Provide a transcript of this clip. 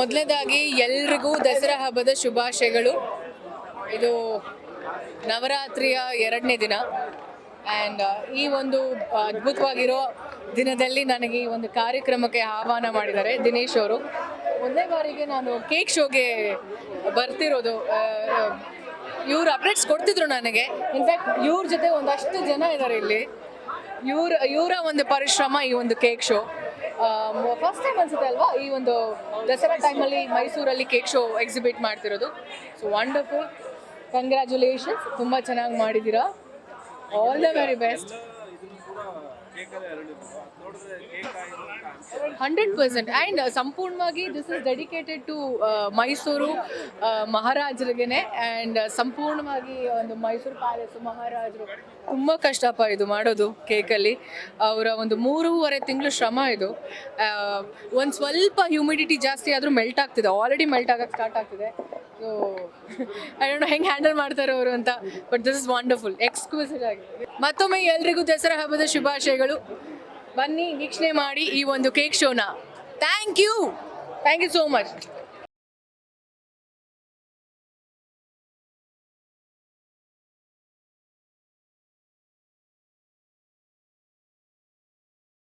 ಮೊದಲನೇದಾಗಿ ಎಲ್ರಿಗೂ ದಸರಾ ಹಬ್ಬದ ಶುಭಾಶಯಗಳು. ಇದು ನವರಾತ್ರಿಯ ಎರಡನೇ ದಿನ. ಆ್ಯಂಡ್ ಈ ಒಂದು ಅದ್ಭುತವಾಗಿರೋ ದಿನದಲ್ಲಿ ನನಗೆ ಈ ಒಂದು ಕಾರ್ಯಕ್ರಮಕ್ಕೆ ಆಹ್ವಾನ ಮಾಡಿದ್ದಾರೆ ದಿನೇಶ್ ಅವರು. ಒಂದೇ ಬಾರಿಗೆ ನಾನು ಕೇಕ್ ಶೋಗೆ ಬರ್ತಿರೋದು ಇವ್ರು ಅಪ್ಡೇಟ್ಸ್ ಕೊಡ್ತಿದ್ರು ನನಗೆ. ಇನ್ಫ್ಯಾಕ್ಟ್ ಇವ್ರ ಜೊತೆ ಒಂದಷ್ಟು ಜನ ಇದ್ದಾರೆ ಇಲ್ಲಿ. ಇವ್ರ, ಇವರ ಒಂದು ಪರಿಶ್ರಮ ಈ ಒಂದು ಕೇಕ್ ಶೋ. ಫಸ್ಟ್ ಟೈಮ್ ಅನ್ಸುತ್ತೆ ಅಲ್ವಾ? ಈ ಒಂದು ದಸರಾ ಟೈಮಲ್ಲಿ ಮೈಸೂರಲ್ಲಿ ಕೇಕ್ ಶೋ ಎಕ್ಸಿಬಿಟ್ ಮಾಡ್ತಿರೋದು. ಸೊ ವಂಡರ್ಫುಲ್ ಕಂಗ್ರ್ಯಾಚುಲೇಷನ್ಸ್ ತುಂಬ ಚೆನ್ನಾಗಿ ಮಾಡಿದ್ದೀರಾ. All the very best hundred percent. And ಸಂಪೂರ್ಣವಾಗಿ this is dedicated to Mysuru ಮಹಾರಾಜರಿಗೇನೆ. ಮಹಾರಾಜರಿಗೆನೆ ಆ್ಯಂಡ್ ಸಂಪೂರ್ಣವಾಗಿ ಒಂದು ಮೈಸೂರು ಪ್ಯಾಲೇಸ್ ಮಹಾರಾಜರು ತುಂಬ ಕಷ್ಟಪ್ಪ ಇದು ಮಾಡೋದು ಕೇಕಲ್ಲಿ. ಅವರ ಒಂದು ಮೂರುವರೆ ತಿಂಗಳು ಶ್ರಮ ಇದು. ಒಂದು ಸ್ವಲ್ಪ ಹ್ಯೂಮಿಡಿಟಿ ಜಾಸ್ತಿ ಆದರೂ ಮೆಲ್ಟ್ ಆಗ್ತಿದೆ. ಆಲ್ರೆಡಿ ಮೆಲ್ಟ್ ಆಗೋಕ್ಕೆ ಸ್ಟಾರ್ಟ್ ಆಗ್ತಿದೆ. ಸೊ ಹೆಂಗೆ ಹ್ಯಾಂಡಲ್ ಮಾಡ್ತಾರೆ ಅವರು ಅಂತ but this is wonderful exclusive ಆಗಿ. ಮತ್ತೊಮ್ಮೆ ಎಲ್ರಿಗೂ ದಸರಾ ಹಬ್ಬದ ಶುಭಾಶಯಗಳು. ಬನ್ನಿ ವೀಕ್ಷಣೆ ಮಾಡಿ ಈ ಒಂದು cake ಶೋನ. Thank you thank you so much